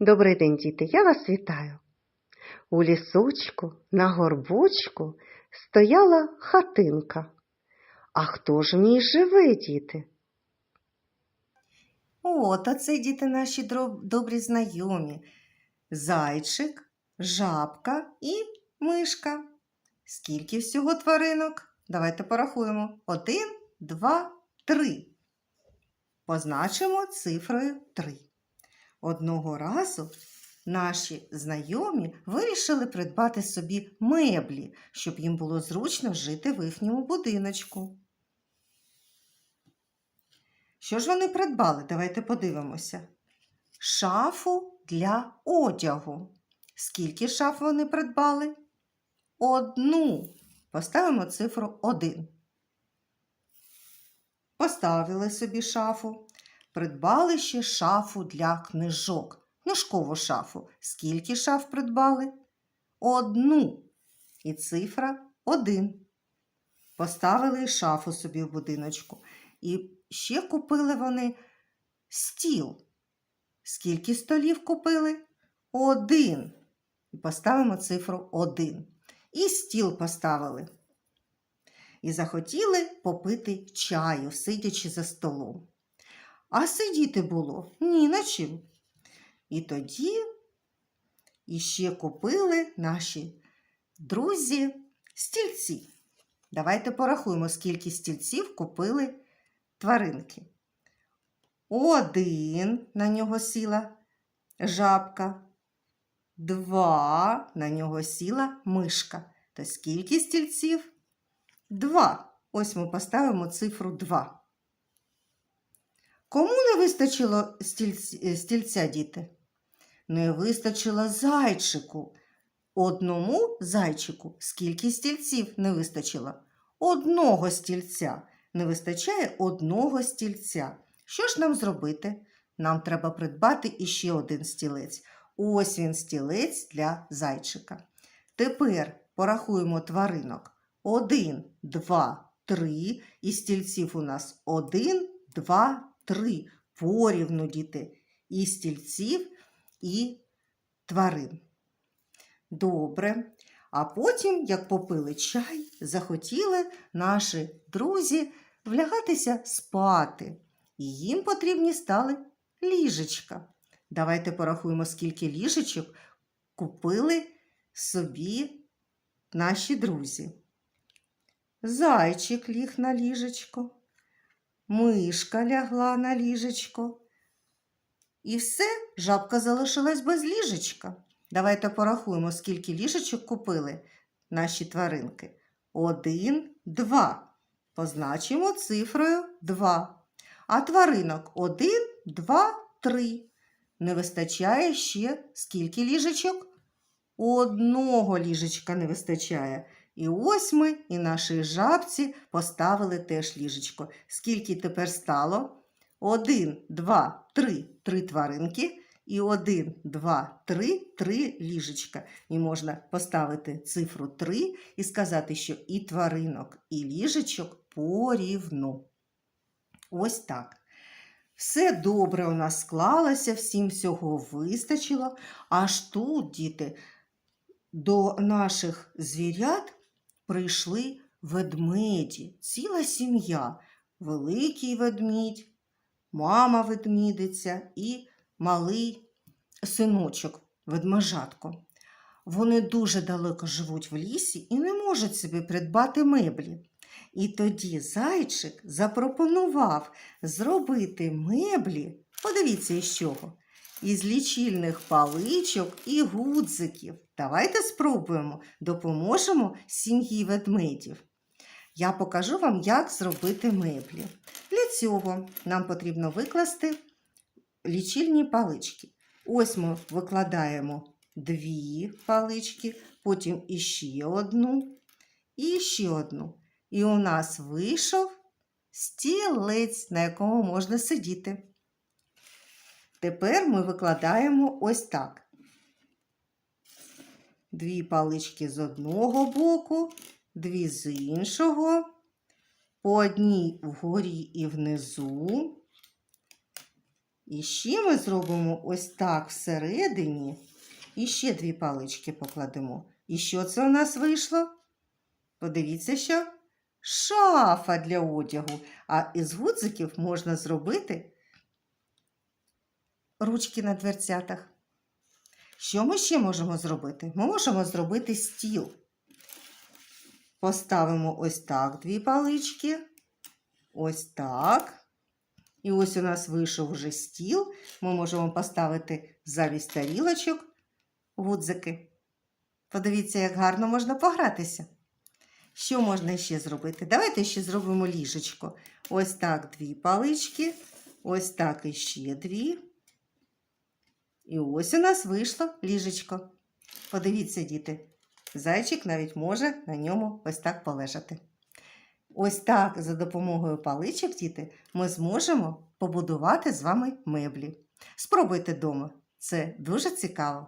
Добрий день, діти, я вас вітаю. У лісочку на горбочку стояла хатинка. А хто ж в ній живе, діти? От, оце діти наші добрі знайомі. Зайчик, жабка і мишка. Скільки всього тваринок? Давайте порахуємо. Один, два, три. Позначимо цифрою три. Одного разу наші знайомі вирішили придбати собі меблі, щоб їм було зручно жити в їхньому будиночку. Що ж вони придбали? Давайте подивимося. Шафу для одягу. Скільки шаф вони придбали? Одну. Поставимо цифру 1. Поставили собі шафу. Придбали ще шафу для книжок. Книжкову шафу. Скільки шаф придбали? Одну. І цифра 1. Поставили шафу собі в будиночку. І ще купили вони стіл. Скільки столів купили? Один. І поставимо цифру один. І стіл поставили. І захотіли попити чаю, сидячи за столом. А сидіти було ні на чим. І тоді іще купили наші друзі стільці. Давайте порахуємо, скільки стільців купили тваринки. Один на нього сіла жабка, два на нього сіла мишка. То скільки стільців? Два. Ось ми поставимо цифру 2. Кому не вистачило е, стільця, діти? Не вистачило зайчику. Одному зайчику скільки стільців не вистачило? Одного стільця. Не вистачає одного стільця. Що ж нам зробити? Нам треба придбати іще один стілець. Ось він стілець для зайчика. Тепер порахуємо тваринок. Один, два, три. І стільців у нас один, два, три. Порівну діти. І стільців, і тварин. Добре. А потім, як попили чай, захотіли наші друзі влягатися спати. І їм потрібні стали ліжечка. Давайте порахуємо, скільки ліжечок купили собі наші друзі. Зайчик ліг на ліжечко, мишка лягла на ліжечко. І все, жабка залишилась без ліжечка. Давайте порахуємо, скільки ліжечок купили наші тваринки. Один, два. Позначимо цифрою 2. А тваринок 1, 2, 3. Не вистачає ще скільки ліжечок? Одного ліжечка не вистачає. І ось ми і нашій жабці поставили теж ліжечко. Скільки тепер стало? 1, 2, 3. Три тваринки. І 1, 2, 3, 3 ліжечка. І можна поставити цифру 3 і сказати, що і тваринок, і ліжечок порівну. Ось так. Все добре у нас склалося, всім всього вистачило. Аж тут, діти, до наших звірят прийшли ведмеді, ціла сім'я, великий ведмідь, мама ведмідиця і малий синочок, ведмежатко. Вони дуже далеко живуть в лісі і не можуть собі придбати меблі. І тоді зайчик запропонував зробити меблі, подивіться із чого, із лічильних паличок і гудзиків. Давайте спробуємо, допоможемо сім'ї ведмедів. Я покажу вам, як зробити меблі. Для цього нам потрібно викласти лічильні палички. Ось ми викладаємо дві палички, потім іще одну і ще одну. І у нас вийшов стілець, на якому можна сидіти. Тепер ми викладаємо ось так. Дві палички з одного боку, дві з іншого, по одній вгорі і внизу. І ще ми зробимо ось так всередині. І ще дві палички покладемо. І що це у нас вийшло? Подивіться, що шафа для одягу. А із гудзиків можна зробити ручки на дверцятах. Що ми ще можемо зробити? Ми можемо зробити стіл. Поставимо ось так дві палички. Ось так. І ось у нас вийшов вже стіл. Ми можемо поставити замість тарілочок гудзики. Подивіться, як гарно можна погратися. Що можна ще зробити? Давайте ще зробимо ліжечко. Ось так дві палички, ось так іще дві. І ось у нас вийшло ліжечко. Подивіться, діти, зайчик навіть може на ньому ось так полежати. Ось так, за допомогою паличок, діти, ми зможемо побудувати з вами меблі. Спробуйте вдома. Це дуже цікаво.